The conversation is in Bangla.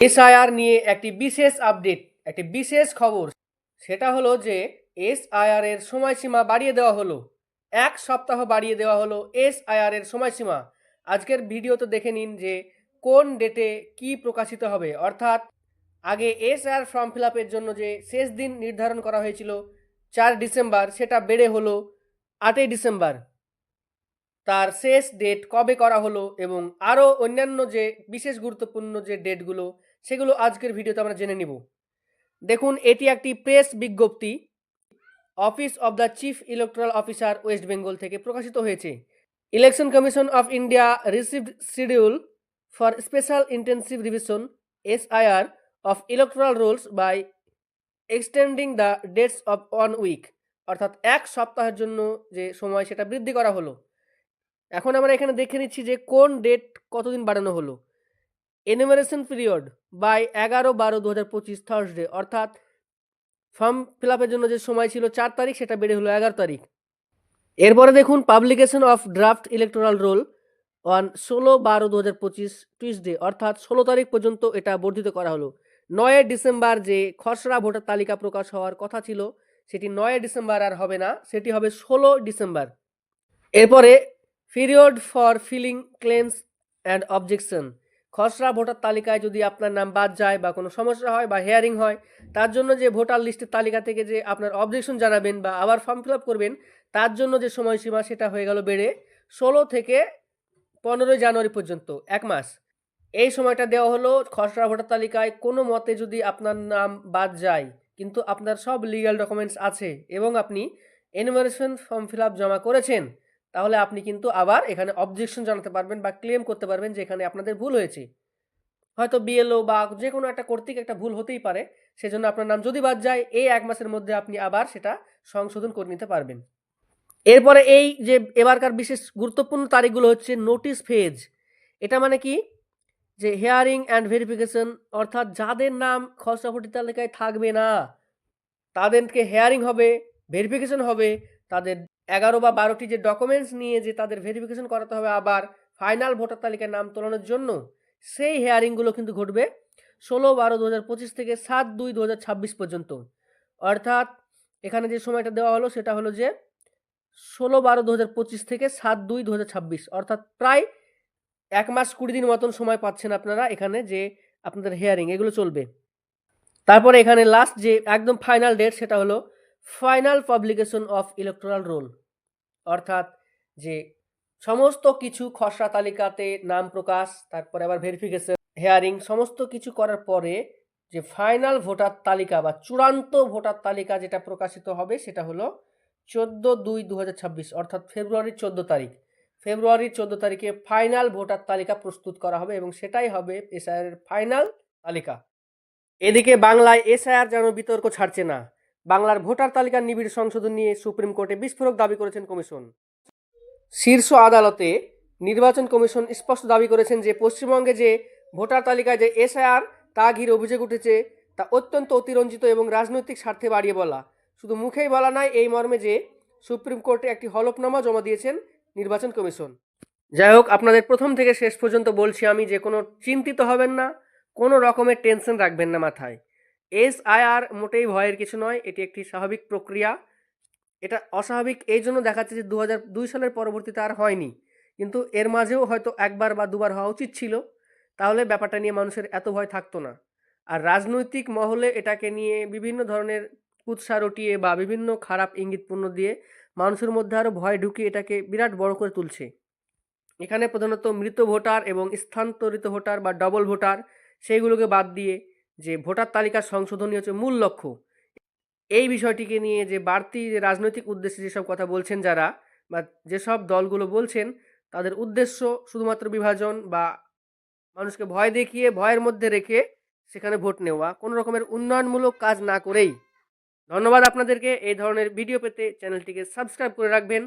এসআইআর নিয়ে একটি বিশেষ আপডেট একটি বিশেষ খবর। সেটা হলো যে এসআইআর এর সময়সীমা বাড়িয়ে দেওয়া হলো। এক সপ্তাহ বাড়িয়ে দেওয়া হলো এসআইআর এর সময়সীমা। আজকের ভিডিওতে দেখে নিন যে কোন ডেটে কি প্রকাশিত হবে। অর্থাৎ আগে এসআইআর ফর্ম ফিল আপের জন্য যে শেষ দিন নির্ধারণ করা হয়েছিল, চার ডিসেম্বর, সেটা বেড়ে হলো আটই ডিসেম্বর। তার শেষ ডেট কবে করা হলো এবং আরও অন্যান্য যে বিশেষ গুরুত্বপূর্ণ যে ডেটগুলো সেগুলো আজকের ভিডিওতে আমরা জেনে নিব। দেখুন, এটি একটি প্রেস বিজ্ঞপ্তি। Office of the chief electoral officer West Bengal থেকে প্রকাশিত হয়েছে। Election commission of India received schedule for special intensive revision, SIR, of electoral rolls by extending the dates of one week, অর্থাৎ এক সপ্তাহের জন্য যে সময় সেটা বৃদ্ধি করা হলো। এখন আমরা এখানে দেখে নিচ্ছি যে কোন ডেট কতদিন বাড়ানো হলো। এনুমারেশন পিরিয়ড বাই এগারো বারো দু হাজার পঁচিশ থার্সডে অর্থাৎ ফর্ম ফিল আপের জন্য যে সময় ছিল চার তারিখ, সেটা বেড়ে হলো এগারো তারিখ। এরপরে দেখুন publication of draft electoral roll on ষোলো বারো দু হাজার পঁচিশ টুইসডে অর্থাৎ ষোলো তারিখ পর্যন্ত এটা বর্ধিত করা হলো। নয় ডিসেম্বর যে খসড়া ভোটার তালিকা প্রকাশ হওয়ার কথা ছিল, সেটি নয় ডিসেম্বর আর হবে না, সেটি হবে ষোলো ডিসেম্বর। এরপরে period for filing claims and objection খসড়া ভোটার তালিকায় যদি আপনার নাম বাদ যায় বা কোনো সমস্যা হয় বা হেয়ারিং হয়, তার জন্য যে ভোটার লিস্টের তালিকা থেকে যে আপনার অবজেকশন জানাবেন বা আবার ফর্ম ফিল আপ করবেন, তার জন্য যে সময়সীমা সেটা হয়ে গেল বেড়ে ষোলো থেকে পনেরোই জানুয়ারি পর্যন্ত, এক মাস। এই সময়টা দেওয়া হলো খসড়া ভোটার তালিকায় কোনো মতে যদি আপনার নাম বাদ যায়, কিন্তু আপনার সব লিগ্যাল ডকুমেন্টস আছে এবং আপনি এনুমারেশন ফর্ম ফিল আপ জমা করেছেন তাহলে আপনি কিন্তু আবার এখানে অবজেকশন জানাতে পারবেন বা ক্লেম করতে পারবেন যে এখানে আপনাদের ভুল হয়েছে। হয়তো বিএলও বা যে কোনো একটা কর্তৃক একটা ভুল হতেই পারে, সেজন্য আপনার নাম যদি বাদ যায়, এই এক মাসের মধ্যে আপনি আবার সেটা সংশোধন করে নিতে পারবেন। এরপরে এই যে এবারকার বিশেষ গুরুত্বপূর্ণ তারিখগুলো হচ্ছে নোটিশ ফেজ এটা মানে কি? যে হেয়ারিং অ্যান্ড ভেরিফিকেশন অর্থাৎ যাদের নাম খসড়া তালিকায় থাকবে না, তাদেরকে হেয়ারিং হবে ভেরিফিকেশন হবে, তাদের এগারো বা বারোটি যে ডকুমেন্টস নিয়ে যে তাদের ভেরিফিকেশন করাতে হবে আবার ফাইনাল ভোটার তালিকায় নাম তোলানোর জন্য, সেই হেয়ারিংগুলো কিন্তু ঘটবে ষোলো বারো দু হাজার পঁচিশ থেকে সাত দুই দু হাজার ছাব্বিশ পর্যন্ত। অর্থাৎ এখানে যে সময়টা দেওয়া হলো সেটা হলো যে ষোলো বারো দু হাজার পঁচিশ থেকে সাত দুই দু হাজার ছাব্বিশ, অর্থাৎ প্রায় এক মাস কুড়ি দিন মতন সময় পাচ্ছেন আপনারা এখানে যে আপনাদের হেয়ারিং এগুলো চলবে। তারপরে এখানে লাস্ট যে একদম ফাইনাল ডেট সেটা হলো final publication of electoral roll অর্থাৎ যে সমস্ত কিছু খসড়া তালিকাতে নাম প্রকাশ, তারপরে আবার ভেরিফিকেশন হেয়ারিং সমস্ত কিছু করার পরে যে ফাইনাল ভোটার তালিকা বা চূড়ান্ত ভোটার তালিকা যেটা প্রকাশিত হবে সেটা হলো চোদ্দ দুই দু অর্থাৎ ফেব্রুয়ারির চোদ্দ তারিখ। ফেব্রুয়ারির চোদ্দ তারিখে ফাইনাল ভোটার তালিকা প্রস্তুত করা হবে এবং সেটাই হবে এসআইআর ফাইনাল তালিকা। এদিকে বাংলায় এসআইআর যেন বিতর্ক ছাড়ছে না বাংলার ভোটার তালিকার নিবিড় সংশোধন নিয়ে সুপ্রিম কোর্টে বিস্ফোরক দাবি করেছেন কমিশন। শীর্ষ আদালতে নির্বাচন কমিশন স্পষ্ট দাবি করেছেন যে, পশ্চিমবঙ্গে যে ভোটার তালিকায় যে এসআইআর, তা ঘিরে অভিযোগ উঠেছে, তা অত্যন্ত অতিরঞ্জিত এবং রাজনৈতিক স্বার্থে বাড়িয়ে বলা। শুধু মুখেই বলা নয়, এই মর্মে যে সুপ্রিম কোর্টে একটি হলফনামা জমা দিয়েছেন নির্বাচন কমিশন। যাই হোক, আপনাদের প্রথম থেকে শেষ পর্যন্ত বলছি আমি যে, কোনো চিন্তিত হবেন না, কোনো রকমের টেনশন রাখবেন না মাথায়। এস আইআর মোটেই ভয়ের কিছু নয়, এটি একটি স্বাভাবিক প্রক্রিয়া। এটা অস্বাভাবিক এই জন্য দেখাচ্ছে যে দু সালের পরবর্তীতে আর হয়নি। কিন্তু এর মাঝেও হয়তো একবার বা দুবার হওয়া উচিত ছিল। তাহলে ব্যাপারটা নিয়ে মানুষের এত ভয় থাকতো না। আর রাজনৈতিক মহলে এটাকে নিয়ে বিভিন্ন ধরনের কুৎসা রটিয়ে বা বিভিন্ন খারাপ ইঙ্গিতপূর্ণ দিয়ে মানুষের মধ্যে আরও ভয় ঢুকিয়ে এটাকে বিরাট বড় করে তুলছে। এখানে প্রধানত মৃত ভোটার এবং স্থানান্তরিত ভোটার বা ডবল ভোটার, সেইগুলোকে বাদ দিয়ে যে ভোটার তালিকার সংশোধনী হচ্ছে মূল লক্ষ্য। এই বিষয়টিকে নিয়ে যে বাড়তি রাজনৈতিক উদ্দেশ্যে যেসব কথা বলছেন যারা বা যেসব দলগুলো বলছেন, তাদের উদ্দেশ্য শুধুমাত্র বিভাজন বা মানুষকে ভয় দেখিয়ে, ভয়ের মধ্যে রেখে সেখানে ভোট নেওয়া, কোনো রকমের উন্নয়নমূলক কাজ না করেই। ধন্যবাদ আপনাদেরকে। এই ধরনের ভিডিও পেতে চ্যানেলটিকে সাবস্ক্রাইব করে রাখবেন।